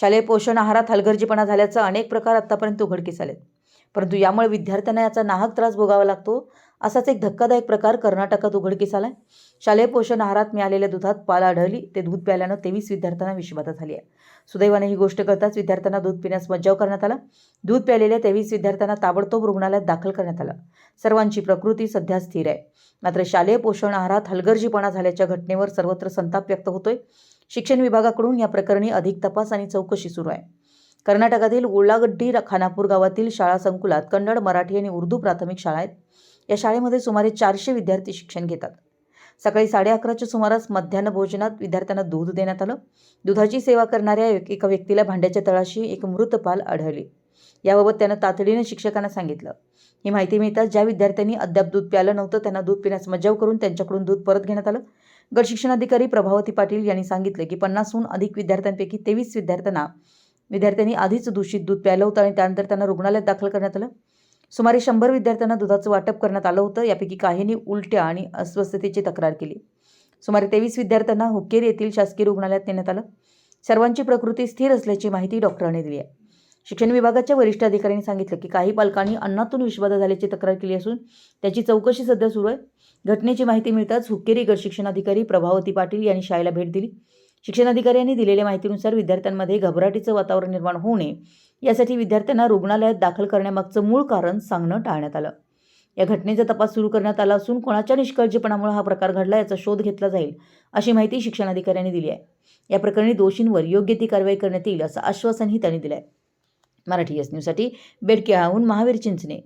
शालेय पोषण आहारात हलगर्जीपणा झाल्याचं अनेक प्रकार आत्तापर्यंत उघडकीस आलेत. परंतु यामुळे विद्यार्थ्यांना याचा नाहक त्रास भोगावा लागतो असाच एक धक्कादायक प्रकार कर्नाटकात उघडकीस आलाय. शालेय पोषण आहारात मिळालेल्या दुधात पाल आढळली ते दूध प्यायल्यानं तेवीस विद्यार्थ्यांना विषबाधा झाली आहे. सुदैवाने ही गोष्ट करताच विद्यार्थ्यांना दूध पिण्यास मज्जाव करण्यात आला. दूध प्यायलेल्या तेवीस विद्यार्थ्यांना ताबडतोब रुग्णालयात दाखल करण्यात आलं. सर्वांची प्रकृती सध्या स्थिर आहे. मात्र शालेय पोषण आहारात हलगर्जीपणा झाल्याच्या घटनेवर सर्वत्र संताप व्यक्त होतोय. शिक्षण विभागाकडून या प्रकरणी अधिक तपास आणि चौकशी सुरू आहे. कर्नाटकातील उल्लागड्डी खानापूर गावातील शाळा संकुलात कन्नड मराठी आणि उर्दू प्राथमिक शाळा आहेत. या शाळेमध्ये सुमारे चारशे विद्यार्थी शिक्षण घेतात. सकाळी साडे अकराच्या सुमारास मध्यान्ह भोजनात विद्यार्थ्यांना दूध देण्यात आलं. दुधाची सेवा करणाऱ्या एका व्यक्तीला भांड्याच्या तळाशी एक मृत पाल आढळली. याबाबत त्यानं तातडीनं शिक्षकांना सांगितलं. ही माहिती मिळताच ज्या विद्यार्थ्यांनी अद्याप दूध प्यालं नव्हतं त्यांना दूध पिण्यास मज्जाव करून त्यांच्याकडून दूध परत घेण्यात आलं. गट शिक्षणाधिकारी प्रभावती पाटील यांनी सांगितलं की पन्नासहून अधिक विद्यार्थ्यांपैकी तेवीस विद्यार्थ्यांना विद्यार्थ्यांनी आधीच दूषित दूध प्यायलं होतं आणि त्यानंतर त्यांना रुग्णालयात दाखल करण्यात आलं. सुमारे शंभर विद्यार्थ्यांना दुधाचं वाटप करण्यात आलं होतं. यापैकी काहींनी उलट्या आणि अस्वस्थतेची तक्रार केली. सुमारे तेवीस विद्यार्थ्यांना हुक्केर येथील शासकीय रुग्णालयात नेण्यात आलं. सर्वांची प्रकृती स्थिर असल्याची माहिती डॉक्टरांनी दिली आहे. शिक्षण विभागाच्या वरिष्ठ अधिकाऱ्यांनी सांगितलं की काही पालकांनी अन्नातून विषबाधा झाल्याची तक्रार केली असून त्याची चौकशी सध्या सुरू आहे. घटनेची माहिती मिळताच हुक्केरी गट शिक्षणाधिकारी प्रभावती पाटील यांनी शाळेला भेट दिली. शिक्षणाधिकाऱ्यांनी दिलेल्या माहितीनुसार विद्यार्थ्यांमध्ये घबराटीचं वातावरण निर्माण होऊ नये यासाठी विद्यार्थ्यांना रुग्णालयात दाखल करण्यामागचं मूळ कारण सांगणं टाळण्यात आलं. या घटनेचा तपास सुरू करण्यात आला असून कोणाच्या निष्काळजीपणामुळे हा प्रकार घडला याचा शोध घेतला जाईल अशी माहिती शिक्षणाधिकाऱ्यांनी दिली आहे. या प्रकरणी दोषींवर योग्य ती कारवाई करण्यात येईल असं आश्वासनही त्यांनी दिलं आहे मराठी एस न्यूजसाठी बेडकेहाहून महावीर चिंचणे.